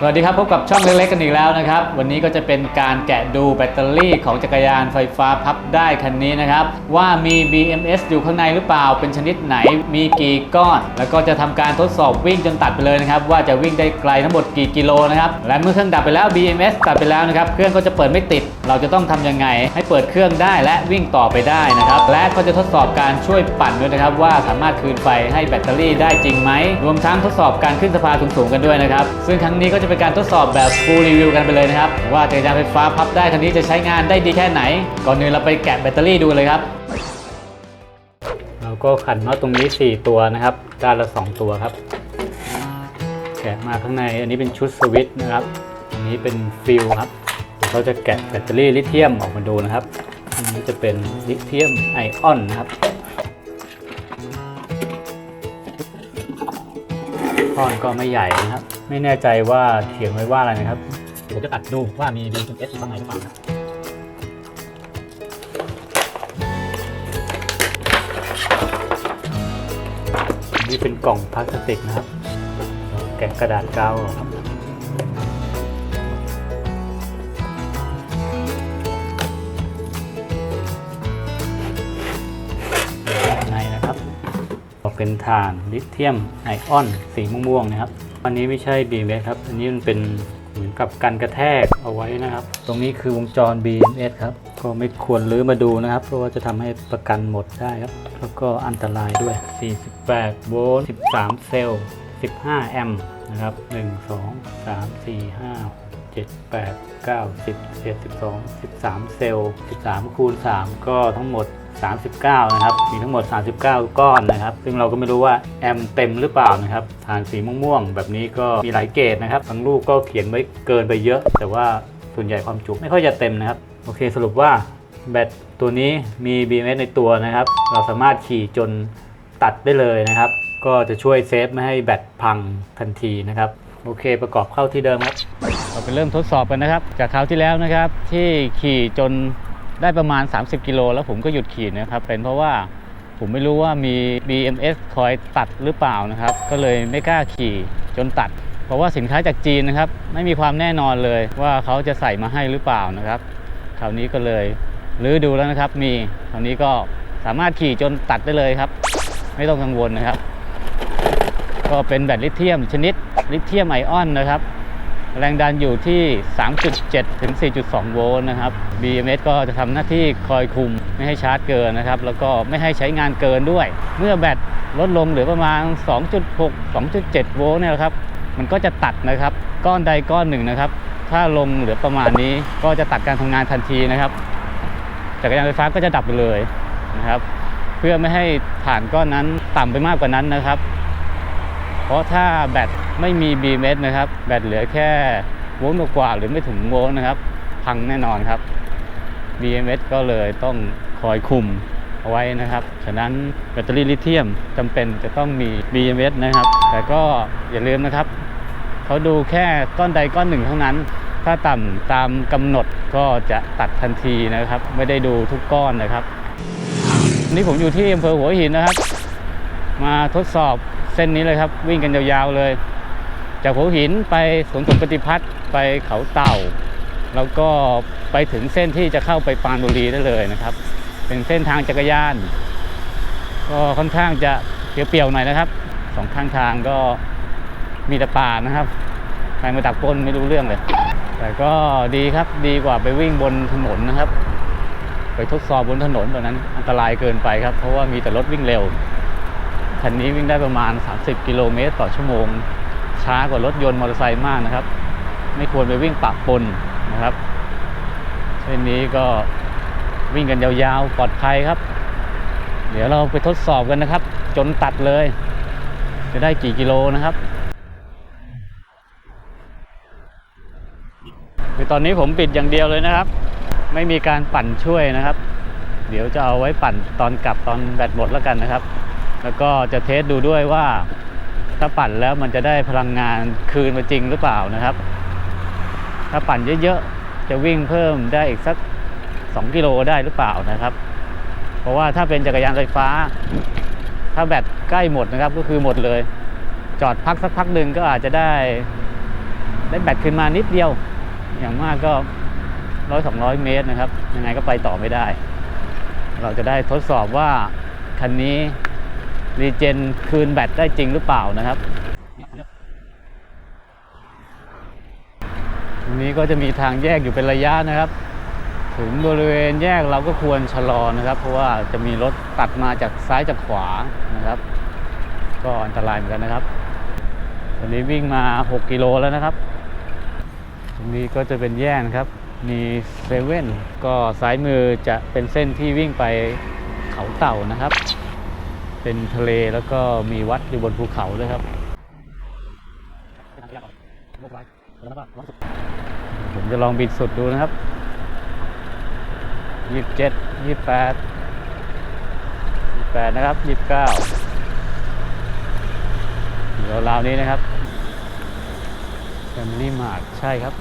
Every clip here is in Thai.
สวัสดีครับ พบกับช่องเล็กๆกันอีกแล้วนะครับ วันนี้ก็จะเป็นการแกะดูแบตเตอรี่ของจักรยานไฟฟ้าพับได้คันนี้นะครับ ว่ามี BMS อยู่ข้างในหรือเปล่าเป็นชนิดไหนมีกี่ก้อน แล้วก็จะทำการทดสอบวิ่งจนตัดไปเลยนะครับ ว่าจะวิ่งได้ไกลทั้งหมดกี่กิโลนะครับ และเมื่อเครื่องดับไปแล้ว BMS ตัดไปแล้วนะครับ เครื่องก็จะเปิดไม่ติด เราจะต้องทำยังไง ให้เปิดเครื่องได้และวิ่งต่อไปได้นะครับและก็จะทดสอบการช่วยปั่นด้วยนะครับ ว่าสามารถคืนไฟให้แบตเตอรี่ได้จริงไหมรวมทั้งทดสอบการขึ้นสะพานสูงๆกันด้วยนะครับซึ่งครั้งนี้ก็จะเป็นการทดสอบแบบ full review กันไปเลยนะครับ ว่าจักรยานไฟฟ้าพับได้คันนี้จะใช้งานได้ดีแค่ไหน ก่อนอื่นเราไปแกะแบตเตอรี่ดูเลยครับ เราก็ขันน็อตตรงนี้ 4 ตัวนะครับด้านละ 2 ตัวครับ แกะมาข้างในอันนี้เป็นชุดสวิตช์นะครับ อันนี้เป็นฟิลครับเดี๋ยวเราจะแกะแบตเตอรี่ลิเธียมออกมาดูนะครับ อันนี้จะเป็นลิเธียมไอออนนะครับก้อนก็ไม่ใหญ่นะครับ ไม่แน่ใจว่าเขียนไว้ว่าอะไรนะครับ เดี๋ยวผมจะตัดดูว่ามี BMS อยู่ข้างในหรือเปล่านะอันนี่เป็นกล่องพลาสติกนะครับ แกะกระดาษกาวออกครับในนะครับเป็นถ่านลิเธียมไอออน สีม่วงๆนะครับ อันนี้ไม่ใช่ BMS ครับ อันนี้มันเป็นเหมือนกับกันกระแทกเอาไว้นะครับ ตรงนี้คือวงจร BMS ครับ ก็ไม่ควรลื้อมาดูนะครับ เพราะว่าจะทำให้ประกันหมดได้ครับ แล้วก็อันตรายด้วย 48 โวลต์ 13 เซลล์ 15 แอมป์นะครับ 1 2 3 4 5 7 8 9 10 11 12 13 เซลล์ 13 คูณ 3 ก็ทั้งหมด 39 นะครับ มีทั้งหมด 39 ก้อนนะครับ ซึ่งเราก็ไม่รู้ว่าแอมเต็มหรือเปล่านะครับฐานสีม่วงๆ แบบนี้ก็มีหลายเกรดนะครับ บางลูกก็เขียนไว้เกินไปเยอะ แต่ว่าส่วนใหญ่ความจุไม่ค่อยจะเต็มนะครับ โอเคสรุปว่าแบตตัวนี้มี BMS ในตัวนะครับ เราสามารถขี่จนตัดได้เลยนะครับ ก็จะช่วยเซฟไม่ให้แบตพังทันทีนะครับ โอเคประกอบเข้าที่เดิมครับ เราไปเริ่มทดสอบกันนะครับ จากคราวที่แล้วนะครับ ที่ขี่จน ได้ประมาณ 30 กิโลแล้วผมก็หยุดขี่นะครับ เป็นเพราะว่าผมไม่รู้ว่ามี BMS คอยตัดหรือเปล่านะครับ ก็เลยไม่กล้าขี่จนตัด เพราะว่าสินค้าจากจีนนะครับ ไม่มีความแน่นอนเลยว่าเขาจะใส่มาให้หรือเปล่านะครับคราวนี้ก็เลยรื้อดูแล้วนะครับ มีคราวนี้ก็สามารถขี่จนตัดได้เลยครับ ไม่ต้องกังวลนะครับ ก็เป็นแบตลิเธียมชนิดลิเธียมไอออนนะครับ แรงดันอยู่ที่ 3.7 ถึง 4.2 โวลต์นะครับ BMS ก็จะทำหน้าที่คอยคุมไม่ให้ชาร์จเกินนะครับ แล้วก็ไม่ให้ใช้งานเกินด้วย เมื่อแบตลดลงเหลือประมาณ 2.6 2.7 โวลต์เนี่ยนะครับ มันก็จะตัดนะครับ ก้อนใดก้อนหนึ่งนะครับ ถ้าลงเหลือประมาณนี้ก็จะตัดการทำงานทันทีนะครับ จักรยานไฟฟ้าก็จะดับไปเลยนะครับ เพื่อไม่ให้ฐานก้อนนั้นต่ำไปมากกว่านั้นนะครับ เพราะถ้าแบต ไม่มี BMS นะครับ แบตเหลือแค่โวลต์กว่าหรือไม่ถึงโวลต์นะครับ พังแน่นอนครับ BMS ก็เลยต้องคอยคุมเอาไว้นะครับ ฉะนั้นแบตเตอรี่ลิเธียมจำเป็นจะต้องมี BMS นะครับ แต่ก็อย่าลืมนะครับ เขาดูแค่ก้อนใดก้อนหนึ่งเท่านั้น ถ้าต่ำตามกำหนดก็จะตัดทันทีนะครับ ไม่ได้ดูทุกก้อนนะครับนนี้ผมอยู่ที่อำเภอหัวหินนะครับ มาทดสอบเส้นนี้เลยครับ วิ่งกันยาวๆเลย จากหัวหินไปสวนสมปฏิพัฒน์ไปเขาเต่า แล้วก็ไปถึงเส้นที่จะเข้าไปปานบุรีได้เลยนะครับ เป็นเส้นทางจักรยาน ก็ค่อนข้างจะเปรียวๆหน่อยนะครับสองข้างทางก็มีแต่ป่านะครับใครมาตักปล้นไม่รู้เรื่องเลย แต่ก็ดีครับดีกว่าไปวิ่งบนถนนนะครับ ไปทดสอบบนถนนตอนนั้น อันตรายเกินไปครับ เพราะว่ามีแต่รถวิ่งเร็วคันนี้วิ่งได้ประมาณ 30 กิโลเมตรต่อชั่วโมง ช้ากว่ารถยนต์มอเตอร์ไซค์มากนะครับ ไม่ควรไปวิ่งปะปนนะครับเส้นนี้ก็วิ่งกันยาวๆปลอดภัยครับ เดี๋ยวเราไปทดสอบกันนะครับ จนตัดเลย จะได้กี่กิโลนะครับคือตอนนี้ผมปิดอย่างเดียวเลยนะครับ ไม่มีการปั่นช่วยนะครับ เดี๋ยวจะเอาไว้ปั่นตอนกลับตอนแบตหมดแล้วกันนะครับ แล้วก็จะเทสดูด้วยว่า ถ้าปั่นแล้วมันจะได้พลังงานคืนมาจริงหรือเปล่านะครับ ถ้าปั่นเยอะๆ จะวิ่งเพิ่มได้อีกสัก 2 กิโลได้หรือเปล่านะครับ เพราะว่าถ้าเป็นจักรยานไฟฟ้า ถ้าแบตใกล้หมดนะครับก็คือหมดเลย จอดพักสักพักหนึ่งก็อาจจะได้ได้แบตขึ้นมานิดเดียว อย่างมากก็ร้อยสองร้อยเมตรนะครับ ยังไงก็ไปต่อไม่ได้ เราจะได้ทดสอบว่าคันนี้ รีเจนคืนแบตได้จริงหรือเปล่านะครับตรงนี้ก็จะมีทางแยกอยู่เป็นระยะนะครับ ถึงบริเวณแยกเราก็ควรชะลอนะครับ เพราะว่าจะมีรถตัดมาจากซ้ายจากขวานะครับ ก็อันตรายเหมือนกันนะครับตอนนี้วิ่งมา 6 กิโลแล้วนะครับ ตรงนี้ก็จะเป็นแยกนะครับมีเซเว่นก็ซ้ายมือจะเป็นเส้นที่วิ่งไปเขาเต่านะครับ เป็นทะเลแล้วก็มีวัดอยู่บนภูเขาด้วยครับ ผมจะลองบิดสุดดูนะครับยี่สิบเจ็ดยี่สิบแปดยี่สิบแปดนะครับยี่สิบเก้าอยู่ราวๆนี้นะครับ Family Mart ใช่ครับ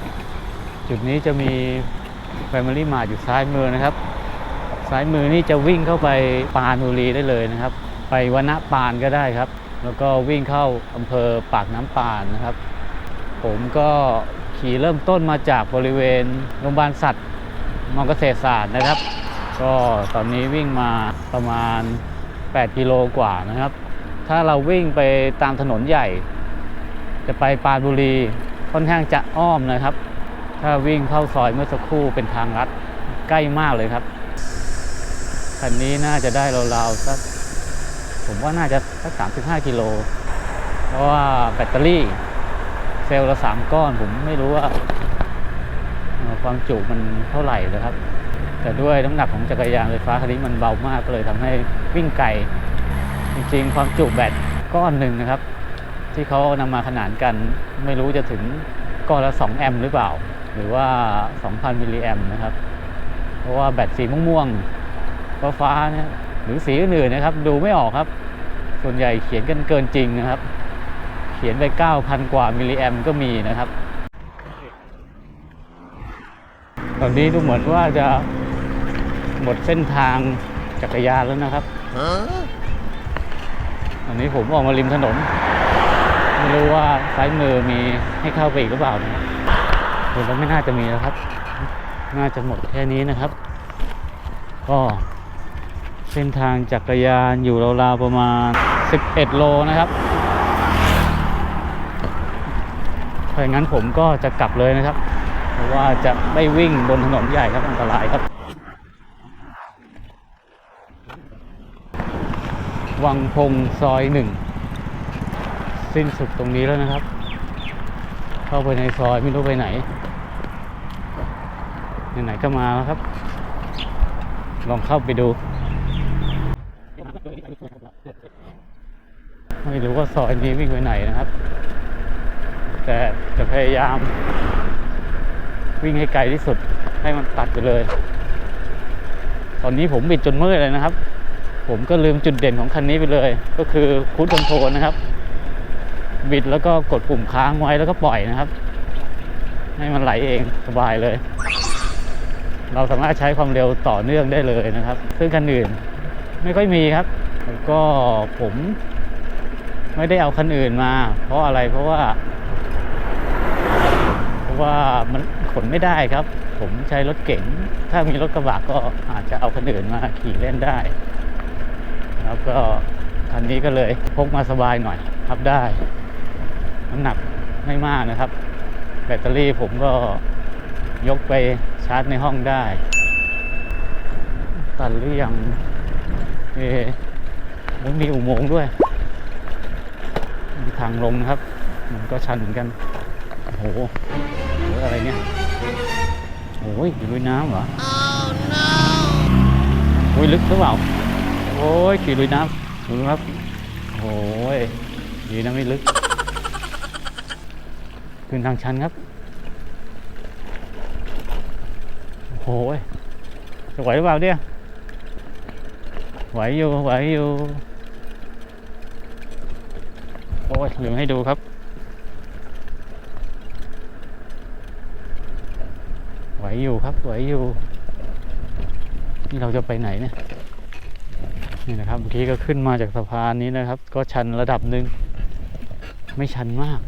จุดนี้จะมี Family Mart อยู่ซ้ายมือนะครับ ซ้ายมือนี่จะวิ่งเข้าไปปานบุรีได้เลยนะครับ ไปวนะปานก็ได้ครับ แล้วก็วิ่งเข้าอำเภอปากน้ำปานนะครับ ผมก็ขี่เริ่มต้นมาจากบริเวณโรงพยาบาลสัตว์มอเกษตรศาสตร์นะครับ ก็ตอนนี้วิ่งมาประมาณ 8 กิโลกว่านะครับ ถ้าเราวิ่งไปตามถนนใหญ่ จะไปปรานบุรีค่อนข้างจะอ้อมนะครับ ถ้าวิ่งเข้าซอยเมื่อสักครู่เป็นทางลัดใกล้มากเลยครับคันนี้น่าจะได้ราวๆสัก ผมว่าน่าจะสัก35 กิโล เพราะว่าแบตเตอรี่ เซลล์ละสามก้อน ผมไม่รู้ว่าความจุมันเท่าไหร่นะครับ แต่ด้วยน้ำหนักของจักรยานไฟฟ้าคันนี้มันเบามากก็เลยทำให้วิ่งไกล จริงๆ ความจุแบตก้อนหนึ่งนะครับ ที่เขานำมาขนานกัน ไม่รู้จะถึงก้อนละ 2 แอมป์หรือเปล่า หรือว่า 2,000 มิลลิแอมป์นะครับ เพราะว่าแบตสีม่วงๆฟ้าๆเนี่ย หรือสีอื่นๆนะครับ ดูไม่ออกครับ ส่วนใหญ่เขียนกันเกินจริงนะครับ เขียนไป 9,000 กว่ามิลลิแอมก็มีนะครับ ตอนนี้ดูเหมือนว่าจะหมดเส้นทางจักรยานแล้วนะครับตอนนี้ผมออกมาริมถนน ไม่รู้ว่าซ้ายมือมีให้เข้าไปอีกหรือเปล่านะครับดูแล้วไม่น่าจะมีแล้วครับ น่าจะหมดแค่นี้นะครับ ก็ เส้นทางจักรยานอยู่ราวๆประมาณ 11 โลนะครับถ้าอย่างนั้นผมก็จะกลับเลยนะครับ เพราะว่าจะไม่วิ่งบนถนนใหญ่ครับอันตรายครับ วังพงซอยหนึ่ง สิ้นสุดตรงนี้แล้วนะครับ เข้าไปในซอยไม่รู้ไปไหนไหนๆก็มาแล้วครับ ลองเข้าไปดู ไม่รู้ว่าซอยนี้วิ่งไปไหนนะครับ แต่จะพยายาม วิ่งให้ไกลที่สุดให้มันตัดไปเลย ตอนนี้ผมบิดจนมื่อยเลยนะครับ ผมก็ลืมจุดเด่นของคันนี้ไปเลย ก็คือคูดคอนโทรลนะครับ บิดแล้วก็กดปุ่มค้างไว้แล้วก็ปล่อยนะครับ ให้มันไหลเองสบายเลย เราสามารถใช้ความเร็วต่อเนื่องได้เลยนะครับ ซึ่งคันอื่นไม่ค่อยมีครับ แล้วก็ผมไม่ได้เอาคันอื่นมา เพราะอะไรเพราะว่า เพราะว่ามันขนไม่ได้ครับ ผมใช้รถเก๋ง ถ้ามีรถกระบะก็อาจจะเอาคันอื่นมาขี่เล่นได้แล้วก็คันนี้ก็เลยพกมาสบายหน่อยครับได้ น้ำหนักไม่มากนะครับ แบตเตอรี่ผมก็ยกไปชาร์จในห้องได้ ตัดหรือยังเอ๊ มันมีอุโมงค์ด้วย มีทางลงนะครับ มันก็ชันเหมือนกัน โอ้โหโหอะไรเนี่ยโอ้ยอยู่ลุยน้ำเหรอโอ้ยลึกหรือเปล่า โอ้ยขี่ลุยน้ำดูนะครับ โอ้ยดีนะไม่ลึก ขึ้นทางชันครับ โอ้ยจะไหวหรือเปล่าเนี่ยไหวอยู่ไหวอยู่ โอ้ยลืมให้ดูครับ ไหวอยู่ครับ ไหวอยู่ นี่เราจะไปไหนเนี่ย นี่นะครับเมื่อกี้ก็ขึ้นมาจากสะพานนี้นะครับ ก็ชันระดับหนึ่ง ไม่ชันมาก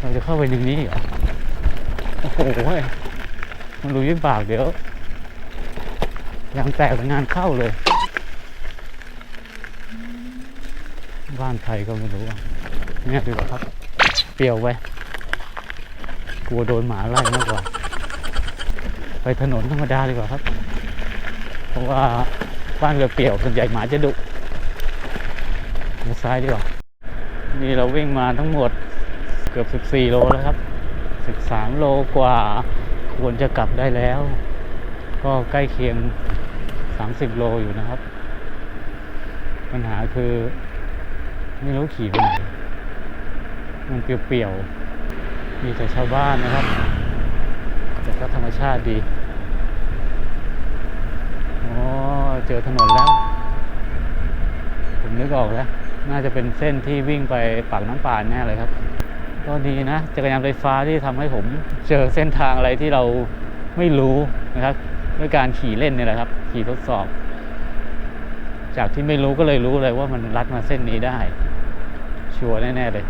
เราจะเข้าไปในนี้เหรอ โอ้โหมันรู้ยิ่งปากเดี๋ยวยังแตกงานเข้าเลย บ้านใครก็ไม่รู้อะเนี่ยดีกว่าครับ เปรียวไปกลัวโดนหมาไล่มากกว่า ไปถนนธรรมดาดีกว่าครับ เพราะว่าบ้านเรือเปรียวส่วนใหญ่หมาจะดุทางซ้ายดีกว่า นี่เราวิ่งมาทั้งหมดเกือบ 14 โลแล้วครับ 13 โลกว่าควรจะกลับได้แล้ว ก็ใกล้เคียง 30 โลอยู่นะครับ ปัญหาคือ ไม่รู้ขี่ไปไหน มันเปลี่ยวๆ มีแต่ชาวบ้านนะครับ แต่ก็ธรรมชาติดี อ๋อ เจอถนนแล้ว ผมนึกออกแล้ว น่าจะเป็นเส้นที่วิ่งไปปากน้ำปานแน่เลยครับ ก็ดีนะ จักรยานไฟฟ้าที่ทำให้ผมเจอเส้นทางอะไรที่เราไม่รู้นะครับ ด้วยการขี่เล่นนี่แหละครับ ขี่ทดสอบจากที่ไม่รู้ก็เลยรู้เลยว่ามันลัดมาเส้นนี้ได้ ชัวร์แน่ ๆ เลย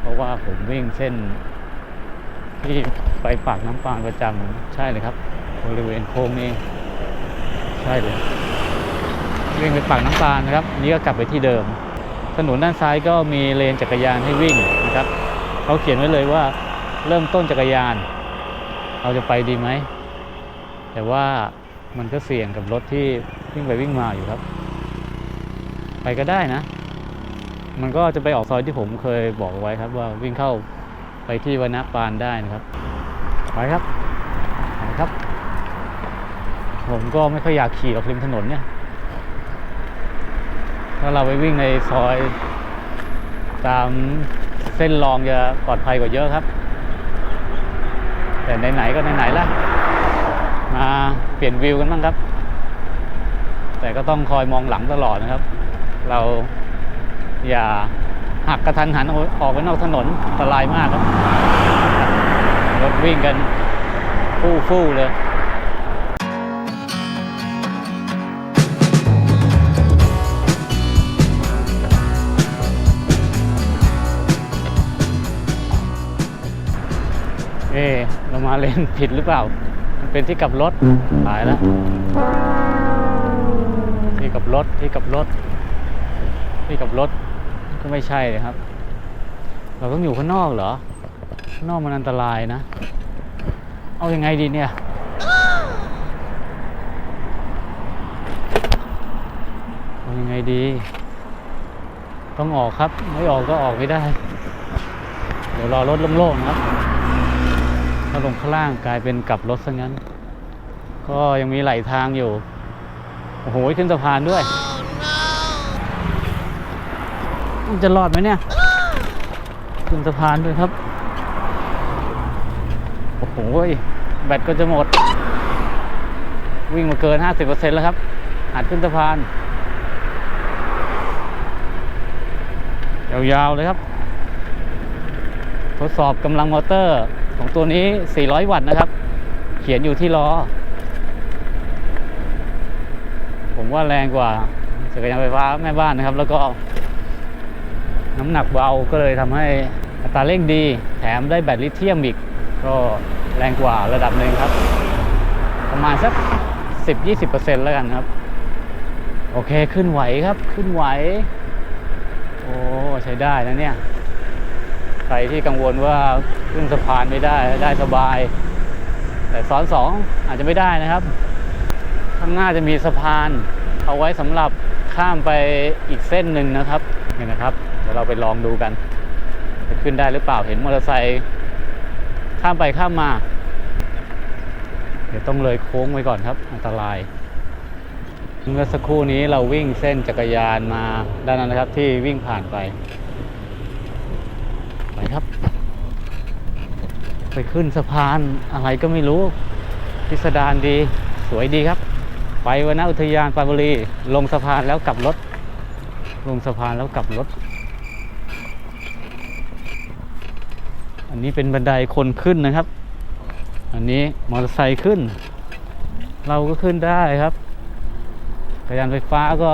เพราะว่าผมวิ่งเส้น ที่ไปปากน้ำปานประจำใช่เลยครับ บริเวณโค้งนี้ ใช่เลยวิ่งไปปากน้ำปานนะครับนนี้ก็กลับไปที่เดิม ถนนด้านซ้ายก็มีเลนจักรยานให้วิ่งนะครับเขาเขียนไว้เลยว่าเริ่มต้นจักรยาน เราจะไปดีไหม แต่ว่ามันก็เสี่ยงกับรถที่วิ่งไปวิ่งมาอยู่ครับ ไปก็ได้นะ มันก็จะไปออกซอยที่ผมเคยบอกไว้ครับว่าวิ่งเข้าไปที่วนาปานได้นะครับไปครับไปครับ ผมก็ไม่ค่อยอยากขี่ออกริมถนนเนี่ย ถ้าเราไปวิ่งในซอย ตามเส้นรองจะปลอดภัยกว่าเยอะครับ แต่ไหนๆก็ไหนๆละมาเปลี่ยนวิวกันบ้างครับ แต่ก็ต้องคอยมองหลังตลอดนะครับ เรา อย่าหักกระทันหันออกไปนอกถนนอันตรายมากครับ รถวิ่งกันฟู่ฟู่เลยเอ๊ะเรามาเลนผิดหรือเปล่า มันเป็นที่กลับรถตายแล้ว ที่กลับรถ ที่กลับรถ ที่กลับรถ ไม่ใช่เลยครับ เราต้องอยู่ข้างนอกเหรอ ข้างนอกมันอันตรายนะ เอาอยัางไงดีเนี่ย เอาอยัางไงดี ต้องออกครับ ไม่ออกก็ออกไม่ได้ เดี๋ยวรอรถโล่งๆนะครับถ้าลงข้างล่างกลายเป็นกลับรถซะงั้น ก็ยังมีไหลทางอยู่ โอ้โห ขึ้นสะพานด้วย มัน จะรอดไหมเนี่ยขึ้นสะพานด้วยครับ โอ้โหแบตก็จะหมด วิ่งมาเกิน 50%แล้วครับ หัดขึ้นสะพาน ยาวๆเลยครับ ทดสอบกำลังมอเตอร์ของตัวนี้ 400 วัตต์นะครับ เขียนอยู่ที่ล้อ ผมว่าแรงกว่าจักรยานไฟฟ้าแม่บ้านนะครับ แล้วก็ น้ำหนักเบาก็เลยทำให้อัตราเร่งดี แถมได้แบตลิเธียมอีก ก็แรงกว่าระดับหนึ่งครับ ประมาณสัก 10-20%แล้วกันครับ โอเคขึ้นไหวครับขึ้นไหว โอ้ใช้ได้นะเนี่ย ใครที่กังวลว่าขึ้นสะพานไม่ได้ได้สบาย แต่ซ้อนสองอาจจะไม่ได้นะครับ ข้างหน้าจะมีสะพาน เอาไว้สำหรับข้ามไปอีกเส้นหนึ่งนะครับนี่นะครับ ดี๋ยวเราไปลองดูกันจะขึ้นได้หรือเปล่าเห็นมอเตอร์ไซค์ข้ามไปข้ามมา เดี๋ยวต้องเลยโค้งไว้ก่อนครับ อันตราย เมื่อสักครู่นี้เราวิ่งเส้นจักรยานมาด้านนั้นนะครับที่วิ่งผ่านไป ไปครับ ไปขึ้นสะพานอะไรก็ไม่รู้พิสดารดีสวยดีครับ ไปวนนอุทยานปานบุรี ลงสะพานแล้วกลับรถ ลงสะพานแล้วกลับรถ นนี้เป็นบันไดคนขึ้นนะครับ อันนี้มอเตอร์ไซค์ขึ้น เราก็ขึ้นได้ครับจักรยานไฟฟ้าก็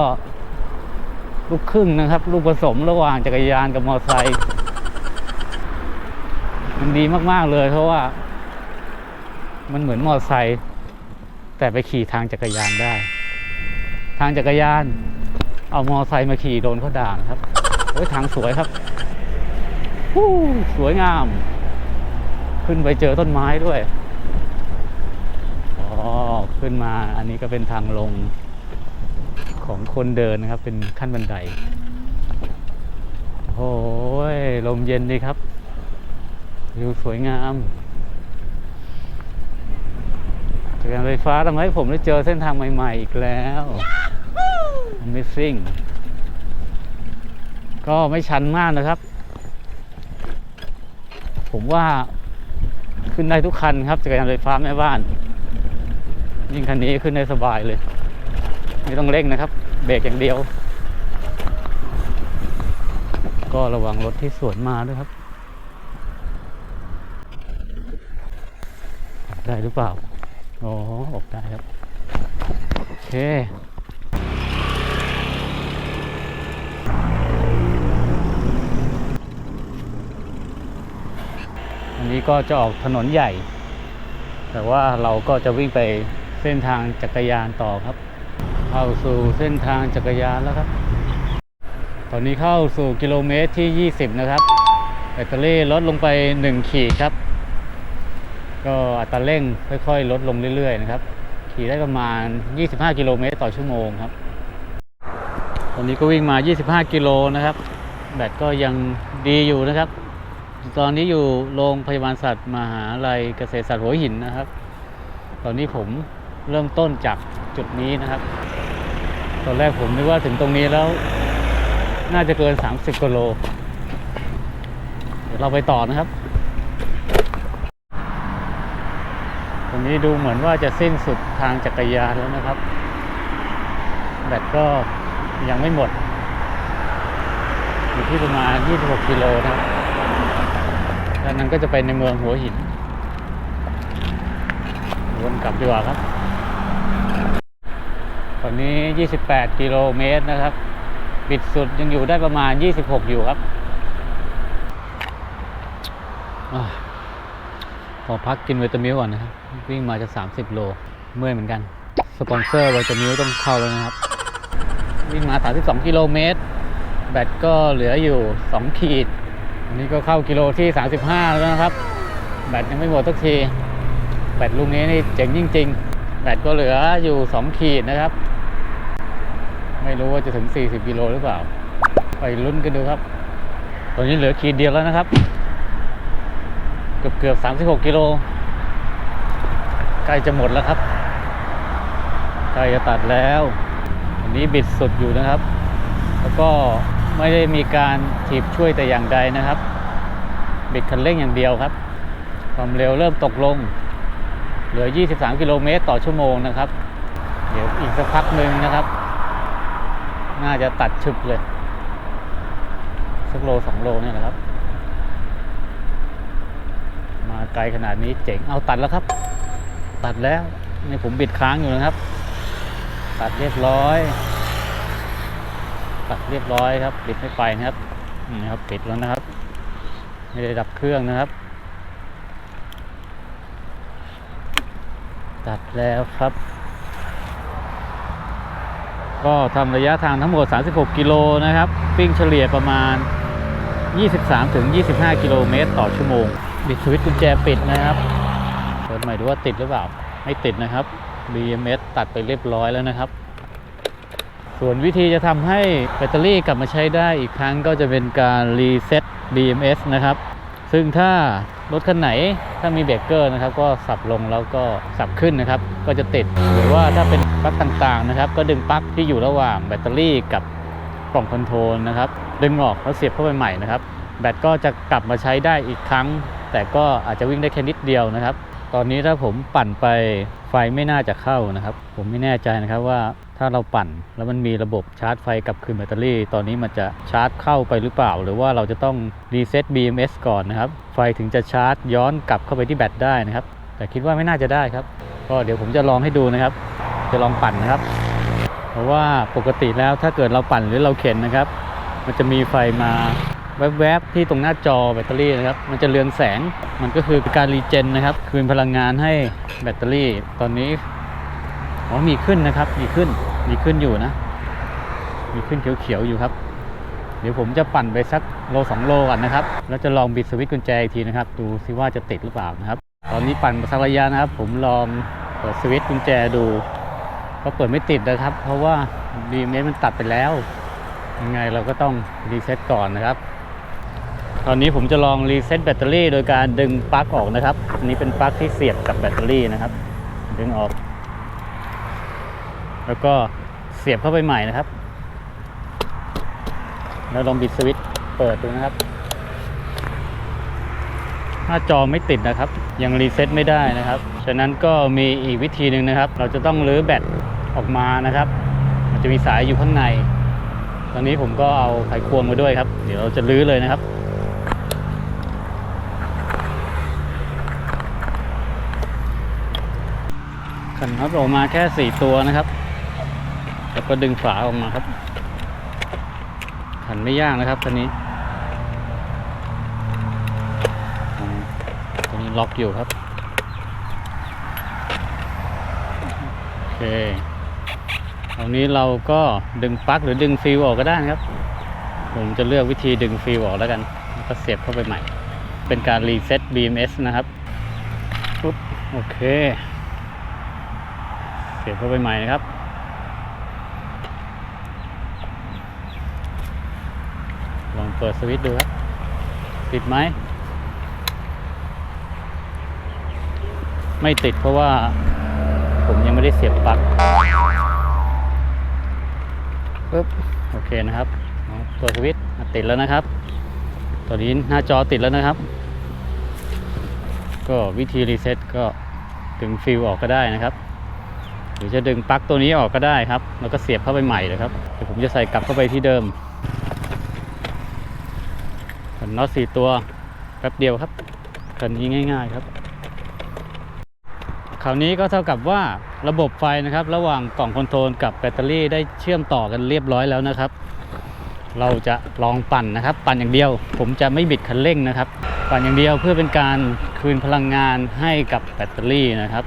ลูกครึ่งนะครับ ลูกผสมระหว่างจักรยานกับมอเตอร์ไซค์มันดีมาก ๆ เลยเพราะว่า มันเหมือนมอเตอร์ไซค์แต่ไปขี่ทางจักรยานได้ ทางจักรยาน เอามอเตอร์ไซค์มาขี่โดนเขาด่านครับโอ้ยทางสวยครับ สวยงาม ขึ้นไปเจอต้นไม้ด้วย อ๋อ ขึ้นมาอันนี้ก็เป็นทางลงของคนเดินนะครับ เป็นขั้นบันได โอ้ย ลมเย็นดีครับวิวสวยงามจักรยานไฟฟ้าทำให้ผมได้เจอเส้นทางใหม่ ๆ อีกแล้ว Amazing ก็ไม่ชันมากนะครับ ผมว่า ขึ้นได้ทุกคันครับจักรยานไฟฟ้าแม่บ้าน ยิ่งคันนี้ขึ้นได้สบายเลย ไม่ต้องเร่งนะครับ เบรกอย่างเดียว ก็ระวังรถที่สวนมาด้วยครับ ได้หรือเปล่า อ๋อ ออกได้ครับ โอเค อันนี้ ก็จะออกถนนใหญ่ แต่ว่าเราก็จะวิ่งไปเส้นทางจักรยานต่อครับ เข้าสู่เส้นทางจักรยานแล้วครับ ตอนนี้เข้าสู่กิโลเมตรที่ 20 นะครับ แบตเตอรี่ลดลงไป 1 ขีดครับ ก็อัตราเร่งค่อยๆ ลดลงเรื่อยๆนะครับ ขี่ได้ประมาณ 25 กิโลเมตรต่อชั่วโมงครับ ตอนนี้ก็วิ่งมา 25 กิโลนะครับ แบตก็ยังดีอยู่นะครับ ตอนนี้อยู่โรงพยาบาลสัตว์มหาลัยเกษตรศาสตร์หัวหินนะครับ ตอนนี้ผมเริ่มต้นจากจุดนี้นะครับ ตอนแรกผมนึกว่าถึงตรงนี้แล้ว น่าจะเกิน 30กิโล เดี๋ยวเราไปต่อนะครับ ตรงนี้ดูเหมือนว่าจะสิ้นสุดทางจักรยานแล้วนะครับ แบตก็ยังไม่หมดอยู่ที่ประมาณ 26กิโลนะครับ ด้านนั้นก็จะไปในเมืองหัวหิน วนกลับดีกว่าครับ ตอนนี้ 28 กิโลเมตรนะครับ ปิดสุดยังอยู่ได้ประมาณ 26 อยู่ครับอาขอพักกินวิตามิลก่อนนะครับ วิ่งมาจะ 30 โล เมื่อยเหมือนกัน สปอนเซอร์วิตามิลต้องเข้าแล้วนะครับ วิ่งมา 32 กิโลเมตร แบตก็เหลืออยู่ 2 ขีด นนี้ก็เข้ากิโลที่ 35 แล้วนะครับ แบตยังไม่หมดสักที แบตลูกนี้นี่เจ๋งจริง ๆ แบตก็เหลืออยู่ 2 ขีดนะครับ ไม่รู้ว่าจะถึง 40 กิโลหรือเปล่า ไปลุ้นกันดูครับ ตอนนี้เหลือขีดเดียวแล้วนะครับ เกือบเกือบ36 กิโล ใกล้จะหมดแล้วครับ ใกล้จะตัดแล้ว อันนี้บิดสุดอยู่นะครับ แล้วก็ ไม่ได้มีการถีบช่วยแต่อย่างใดนะครับบิดคันเร่งอย่างเดียวครับ ความเร็วเริ่มตกลง เหลือ 23 กิโลเมตรต่อชั่วโมงนะครับ เดี๋ยวอีกสักพักหนึ่งนะครับ น่าจะตัดชึบเลยสักโลสองโลเนี่ยนะครับ มาไกลขนาดนี้เจ๋งเอาตัดแล้วครับ ตัดแล้วนี่ผมบิดค้างอยู่นะครับ ตัดเรียบร้อย เรียบร้อยครับบิดไม่ไปนะครับนี่ครับปิดแล้วนะครับ ไม่ได้ดับเครื่องนะครับ ตัดแล้วครับ ก็ทำระยะทางทั้งหมด 36 กิโลนะครับวิ่งเฉลี่ยประมาณ 23-25 กิโลเมตรต่อชั่วโมงบิดสวิตช์กุญแจปิดนะครับเปิดใหม่ดูว่าติดหรือเปล่า ไม่ติดนะครับ BMS ตัดไปเรียบร้อยแล้วนะครับ ส่วนวิธีจะทำให้แบตเตอรี่กลับมาใช้ได้อีกครั้งก็จะเป็นการรีเซ็ต BMS นะครับ ซึ่งถ้ารถคันไหนถ้ามีเบรกเกอร์นะครับ ก็สับลงแล้วก็สับขึ้นนะครับ ก็จะติดหรือว่าถ้าเป็นปลั๊กต่างๆนะครับ ก็ดึงปลั๊กที่อยู่ระหว่างแบตเตอรี่กับกล่องคอนโทรลนะครับ ดึงออกแล้วเสียบเข้าไปใหม่นะครับ แบตก็จะกลับมาใช้ได้อีกครั้ง แต่ก็อาจจะวิ่งได้แค่นิดเดียวนะครับ ตอนนี้ถ้าผมปั่นไปไฟไม่น่าจะเข้านะครับ ผมไม่แน่ใจนะครับว่า ถ้าเราปั่นแล้วมันมีระบบชาร์จไฟกลับคืนแบตเตอรี่ ตอนนี้มันจะชาร์จเข้าไปหรือเปล่า หรือว่าเราจะต้องรีเซ็ต BMS ก่อนนะครับ ไฟถึงจะชาร์จย้อนกลับเข้าไปที่แบตได้นะครับ แต่คิดว่าไม่น่าจะได้ครับ ก็เดี๋ยวผมจะลองให้ดูนะครับ จะลองปั่นนะครับ เพราะว่าปกติแล้วถ้าเกิดเราปั่นหรือเราเข็นนะครับ มันจะมีไฟมาแวบๆที่ตรงหน้าจอแบตเตอรี่นะครับ มันจะเรืองแสง มันก็คือการรีเจนนะครับ คืนพลังงานให้แบตเตอรี่ ตอนนี้ อ๋อมีขึ้นนะครับ มีขึ้น มีขึ้นอยู่นะ มีขึ้นเขียวๆอยู่ครับ เดี๋ยวผมจะปั่นไปสักโลสองโลก่อนนะครับ แล้วจะลองบิดสวิตช์กุญแจอีกทีนะครับ ดูซิว่าจะติดหรือเปล่านะครับ ตอนนี้ปั่นมาสักระยะนะครับ ผมลองเปิดสวิตช์กุญแจดูก็เปิดไม่ติดนะครับ เพราะว่า BMS มันตัดไปแล้ว ยังไงเราก็ต้องรีเซ็ตก่อนนะครับ ตอนนี้ผมจะลองรีเซ็ตแบตเตอรี่ โดยการดึงปลั๊กออกนะครับ อันนี้เป็นปลั๊กที่เสียบกับแบตเตอรี่นะครับ ดึงออก แล้วก็เสียบเข้าไปใหม่นะครับ แล้วลองบิดสวิตช์เปิดดูนะครับ หน้าจอไม่ติดนะครับ ยังรีเซ็ตไม่ได้นะครับ ฉะนั้นก็มีอีกวิธีหนึ่งนะครับ เราจะต้องรื้อแบตออกมานะครับ มันจะมีสายอยู่ข้างใน ตอนนี้ผมก็เอาไขควงมาด้วยครับ เดี๋ยวเราจะรื้อเลยนะครับขันน็อตออกมาแค่ 4 ตัวนะครับ แล้วก็ดึงฝาออกมาครับ ขันไม่ยากนะครับคันนี้ตัวนี้ล็อกอยู่ครับ โอเคตรงนี้เราก็ดึงปลั๊กหรือดึงฟิวออกก็ได้นะครับ ผมจะเลือกวิธีดึงฟิวออกแล้วกัน ก็เสียบเข้าไปใหม่ เป็นการรีเซ็ต BMS นะครับปุ๊บโอเค เสียบเข้าไปใหม่นะครับ ลอง เปิดสวิตช์ดูครับติดไหม ไม่ติดเพราะว่าผมยังไม่ได้เสียบปลั๊กปึ๊บโอเคนะครับเปิดสวิตช์ติดแล้วนะครับ ตอนนี้หน้าจอติดแล้วนะครับ ก็วิธีรีเซ็ตก็ดึงฟิวออกก็ได้นะครับ หรือจะดึงปลั๊กตัวนี้ออกก็ได้ครับ แล้วก็เสียบเข้าไปใหม่เลยครับเดี๋ยวผมจะใส่กลับเข้าไปที่เดิม ขันน็อตสี่ตัวแป๊บเดียวครับคันนี้ง่ายๆครับคราวนี้ก็เท่ากับว่าระบบไฟนะครับ ระหว่างกล่องคอนโทรลกับแบตเตอรี่ได้เชื่อมต่อกันเรียบร้อยแล้วนะครับ เราจะลองปั่นนะครับ ปั่นอย่างเดียว ผมจะไม่บิดคันเร่งนะครับ ปั่นอย่างเดียวเพื่อเป็นการคืนพลังงานให้กับแบตเตอรี่นะครับ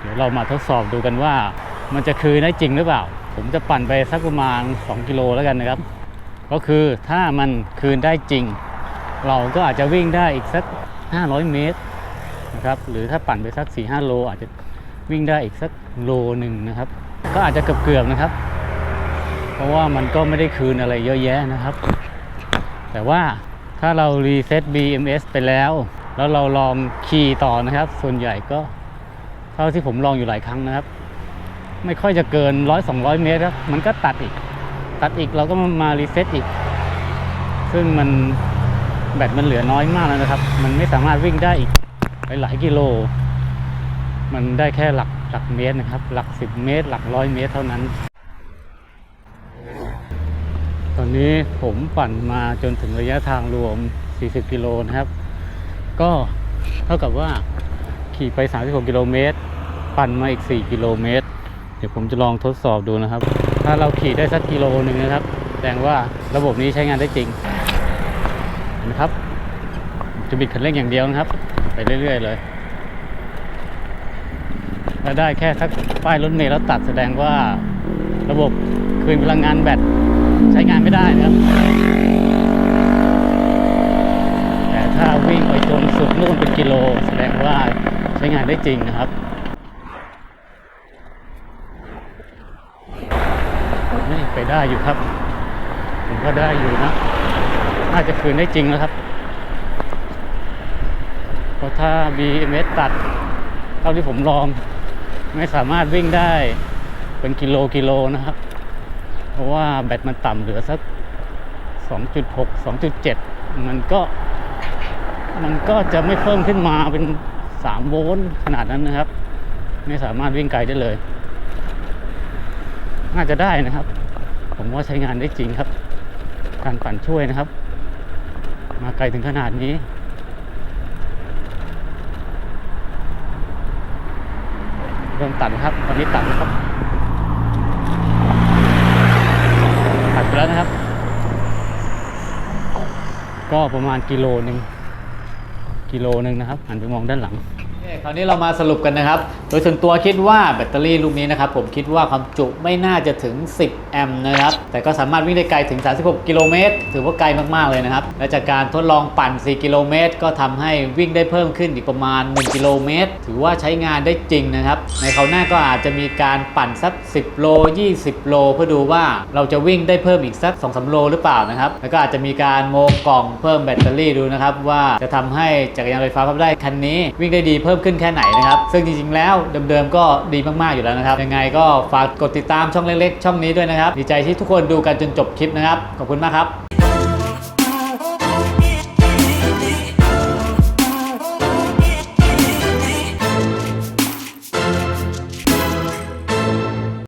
เดี๋ยวเรามาทดสอบดูกันว่า มันจะคืนได้จริงหรือเปล่า ผมจะปั่นไปสักประมาณ 2 กิโลแล้วกันนะครับ ก็คือถ้ามันคืนได้จริง เราก็อาจจะวิ่งได้อีกสัก 500 เมตรนะครับหรือถ้าปั่นไปสัก 4-5 โล อาจจะวิ่งได้อีกสักโลหนึ่งนะครับ ก็อาจจะเกือบๆนะครับ เพราะว่ามันก็ไม่ได้คืนอะไรเยอะแยะนะครับ แต่ว่าถ้าเรารีเซ็ต BMS ไปแล้ว แล้วเราลองขี่ต่อนะครับ ส่วนใหญ่ก็เท่าที่ผมลองอยู่หลายครั้งนะครับ ไม่ค่อยจะเกินร้อยสองร้อยเมตรครับมันก็ตัดอีก ตัดอีกเราก็มารีเซ็ตอีก ซึ่งมันแบตมันเหลือน้อยมากแล้วนะครับ มันไม่สามารถวิ่งได้อีกหลายหลายกิโล มันได้แค่หลักหลักเมตรนะครับ หลักสิบเมตร หลักร้อยเมตรเท่านั้น ตอนนี้ผมปั่นมาจนถึงระยะทางรวม 40 กิโลนะครับ ก็เท่ากับว่าขี่ไป 36 กิโลเมตร ปั่นมาอีก 4 กิโลเมตร เดี๋ยวผมจะลองทดสอบดูนะครับ ถ้าเราขี่ได้สักกิโลหนึ่งนะครับ แสดงว่าระบบนี้ใช้งานได้จริงเห็นะครับ จะบิดคันเร่งอย่างเดียวนะครับ ไปเรื่อย ๆ เลยถ้าได้แค่สักป้ายรถเมล์แล้วตัดแสดงว่าระบบคืนพลังงานแบตใช้งานไม่ได้นะครับ แต่ถ้าวิ่งไปจนสุดนู่นเป็นกิโล แสดงว่าใช้งานได้จริงนะครับ นี่ ได้อยู่ครับ ผมก็ได้อยู่นะ น่าจะคืนได้จริงแล้วครับเพราะถ้า BMS ตัด เท่าที่ผมลอง ไม่สามารถวิ่งได้เป็นกิโลกิโลนะครับ เพราะว่าแบตมันต่ำเหลือสัก 2.6 2.7 มันก็ มันก็จะไม่เพิ่มขึ้นมาเป็น3โวลต์ขนาดนั้นนะครับ ไม่สามารถวิ่งไกลได้เลย น่าจะได้นะครับ ว่าใช้งานได้จริงครับ การปั่นช่วยนะครับ มาไกลถึงขนาดนี้เริ่มตัดครับ ตอนนี้ตัดนะครับตัดไปแล้วนะครับ ก็ประมาณกิโลหนึ่งกิโลหนึ่งนะครับหันไปมองด้านหลังคราวนี้เรามาสรุปกันนะครับ ดยส่วนตัวคิดว่าแบตเตอรี่ลูกนี้นะครับผมคิดว่าความจุไม่น่าจะถึง 10 แอมป์นะครับ แต่ก็สามารถวิ่งได้ไกลถึง 36 กิโลเมตรถือว่าไกลมาก ๆ เลยนะครับ และจากการทดลองปั่น 4 กิโลเมตร ก็ทำให้วิ่งได้เพิ่มขึ้นอีกประมาณ 1 กิโลเมตร ถือว่าใช้งานได้จริงนะครับ ในคราวหน้าก็อาจจะมีการปั่นสัก 10 โล 20 โล เพื่อดูว่าเราจะวิ่งได้เพิ่มอีกสัก 2-3 โลหรือเปล่านะครับ แล้วก็อาจจะมีการโมกล่องเพิ่มแบตเตอรี่ดูนะครับว่าจะทำให้จักรยานไฟฟ้าพับได้คันนี้วิ่งได้ดีเพิ่มขึ้นแค่ไหนนะครับซึ่งจริงๆแล้วเดิมๆก็ดีมากๆอยู่แล้วนะครับ ยังไงก็ฝากกดติดตามช่องเล็กๆ ช่องนี้ด้วยนะครับ ดีใจที่ทุกคนดูกันจนจบคลิปนะครับ ขอบคุณมากครับ